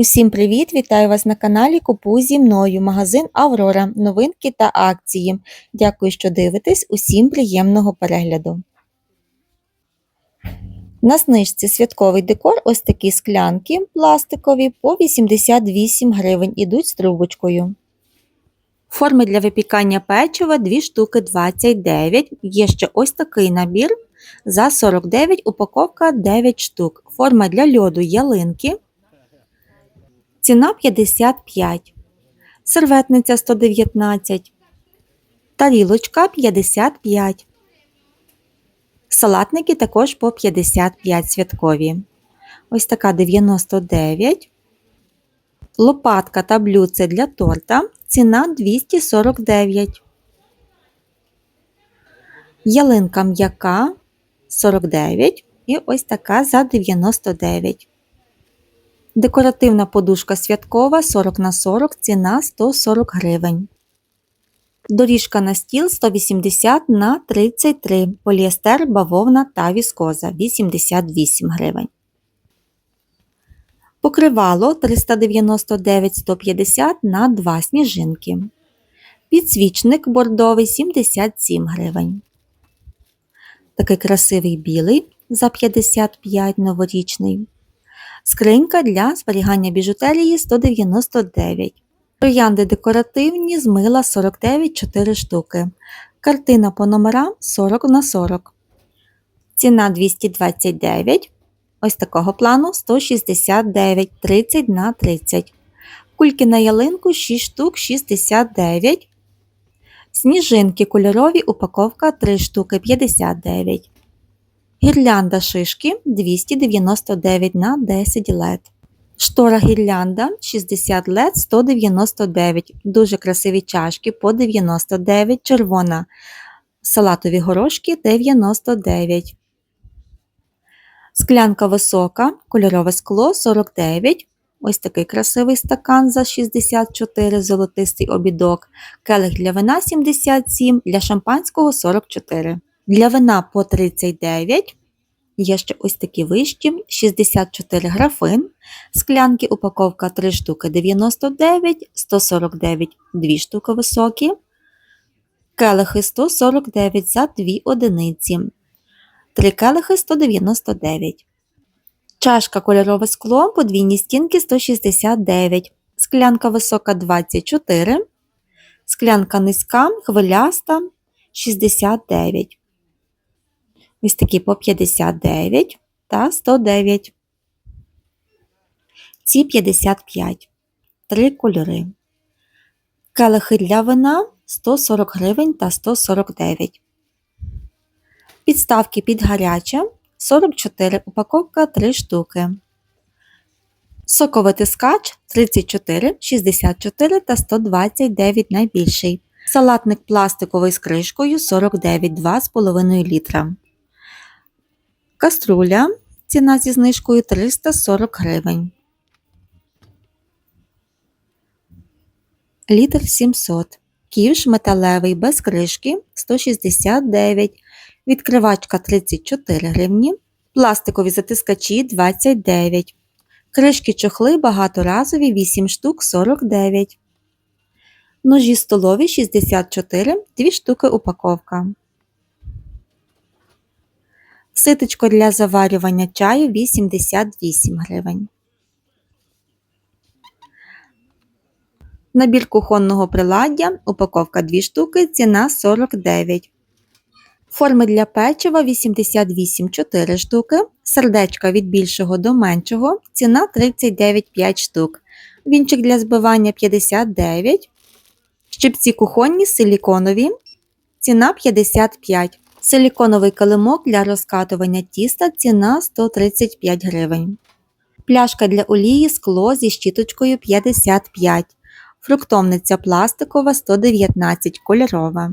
Усім привіт! Вітаю вас на каналі Купуй зі мною. Магазин Аврора. Новинки та акції. Дякую, що дивитесь. Усім приємного перегляду. На знижці святковий декор ось такі склянки пластикові по 88 гривень ідуть з трубочкою. Форми для випікання печива 2 штуки 29. Є ще ось такий набір за 49, упаковка 9 штук. Форма для льоду ялинки. Ціна 55. Серветниця 119. Тарілочка 55. Салатники також по 55 святкові. Ось така 99. Лопатка та блюдце для торта. Ціна 249. Ялинка м'яка 49. І ось така за 99. Декоративна подушка святкова 40 на 40, ціна 140 гривень. Доріжка на стіл 180 на 33, поліестер, бавовна та віскоза 88 гривень. Покривало 399-150 на 2 сніжинки. Підсвічник бордовий 77 гривень. Такий красивий білий за 55 новорічний. Скринька для зберігання біжутерії 199. Троянди декоративні з мила 49 4 штуки. Картина по номерам 40 на 40. Ціна 229. Ось такого плану 169 30 на 30. Кульки на ялинку 6 штук 69. Сніжинки кольорові упаковка 3 штуки 59. Гірлянда шишки 299 на 10 лет. Штора гірлянда 60 лет 199. Дуже красиві чашки по 99. Червона. Салатові горошки 99. Склянка висока, кольорове скло 49. Ось такий красивий стакан за 64 золотистий обідок. Келих для вина 77, для шампанського 44. Для вина по 39. Є ще ось такі вищі, 64 графин, склянки, упаковка 3 штуки 99, 149 2 штуки високі, келихи 149 за 2 одиниці, 3 келихи 199. Чашка кольорове скло, подвійні стінки 169, склянка висока 24, склянка низька, хвиляста 69. Ось по 59 та 109. Ці 55. Три кольори. Келихи для вина 140 гривень та 149. Підставки під гаряче 44 упаковка 3 штуки. Соковитискач 34, 64 та 129 найбільший. Салатник пластиковий з кришкою 49 2,5 літра. Каструля. Ціна зі знижкою 340 гривень. Літр 700. Ківш металевий без кришки 169. Відкривачка 34 гривні. Пластикові затискачі 29. Кришки чохли багаторазові 8 штук 49. Ножі столові 64, 2 штуки упаковка. Ситочко для заварювання чаю 88 гривень. Набір кухонного приладдя, упаковка 2 штуки, ціна 49. Форми для печива 88 4 штуки. Сердечка від більшого до меншого, ціна 39 5 штук. Вінчик для збивання 59. Щипці кухонні силіконові. Ціна 55. Силіконовий килимок для розкатування тіста ціна 135 гривень. Пляшка для олії скло зі щіточкою 55. Фруктовниця пластикова 119 кольорова.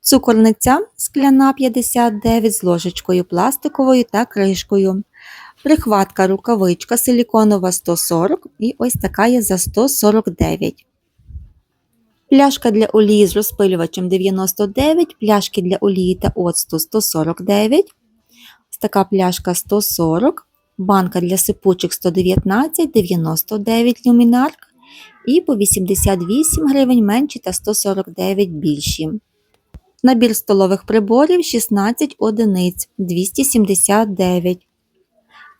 Цукорниця скляна 59 з ложечкою пластиковою та кришкою. Прихватка рукавичка силіконова 140 і ось така є за 149. Пляшка для олії з розпилювачем 99, пляшки для олії та оцту 149. Така пляшка 140, банка для сипучок 119, 99 люмінарк і по 88 гривень менші та 149 більші. Набір столових приборів 16 одиниць 279.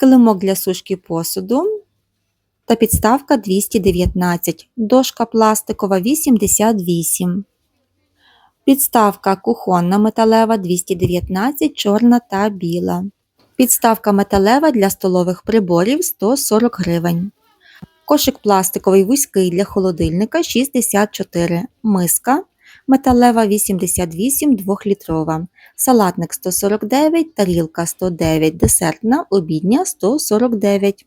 Килимок для сушки посуду та підставка 219. Дошка пластикова 88. Підставка кухонна металева 219, чорна та біла. Підставка металева для столових приборів 140 гривень. Кошик пластиковий вузький для холодильника 64. Миска металева 88 2-літрова. Салатник 149, тарілка 109, десертна, обідня 149.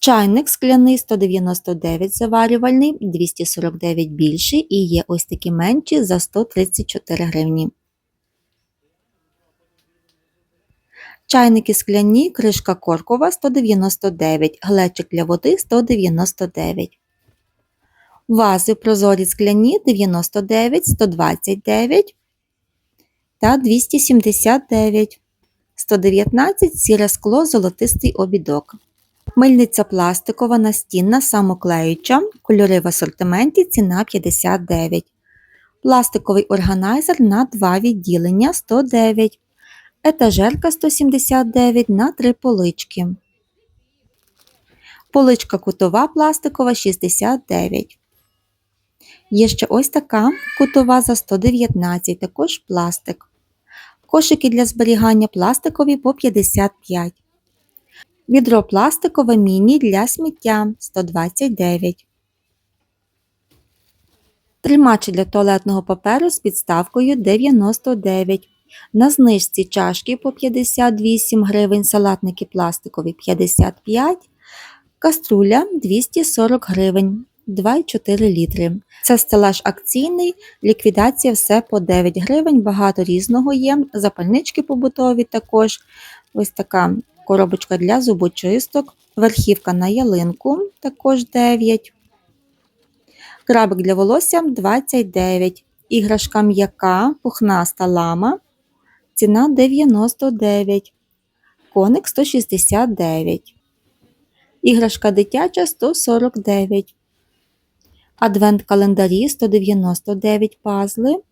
Чайник скляний 199 заварювальний, 249 більший і є ось такі менші за 134 гривні. Чайники скляні, кришка коркова 199, глечик для води 199. Вази прозорі скляні 99, 129 та 279. 119 сіре скло, золотистий обідок. Мильниця пластикова настінна самоклеюча, кольори в асортименті, ціна 59. Пластиковий органайзер на 2 відділення 109. Етажерка 179 на 3 полички. Поличка кутова пластикова 69. Є ще ось така кутова за 119, також пластик. Кошики для зберігання пластикові по 55. Відро пластикове міні для сміття 129. Тримачі для туалетного паперу з підставкою 99. На знижці чашки по 58 гривень, салатники пластикові 55, каструля 240 гривень, 2,4 літри. Це стелаж акційний, ліквідація все по 9 гривень, багато різного є. Запальнички побутові також. Ось така коробочка для зубочисток, верхівка на ялинку також 9. Крабик для волосся 29. Іграшка м'яка, пухнаста лама. Ціна 99. Коник 169. Іграшка дитяча 149. Адвент календарі 199 пазли.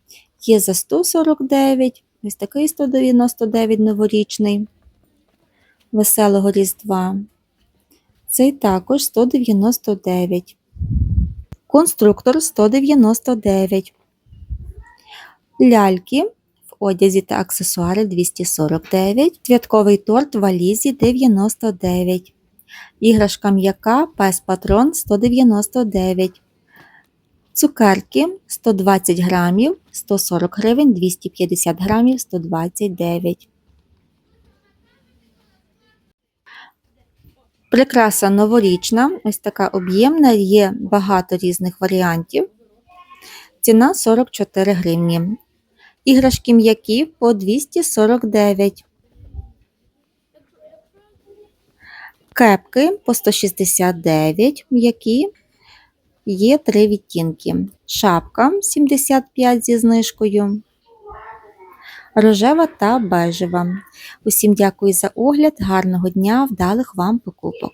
Є за 149. Ось такий 199 новорічний. Веселого Різдва. Цей також 199. Конструктор 199. Ляльки в одязі та аксесуари 249. Святковий торт в валізі 99. Іграшка м'яка пес патрон 199. Цукерки 120 грамів 140 гривень, 250 грамів 129. Прикраса новорічна, ось така об'ємна, є багато різних варіантів. Ціна 44 гривні. Іграшки м'які по 249. Кепки по 169 м'які. Є три відтінки. Шапка 75 зі знижкою. Рожева та бежева. Усім дякую за огляд, гарного дня, вдалих вам покупок!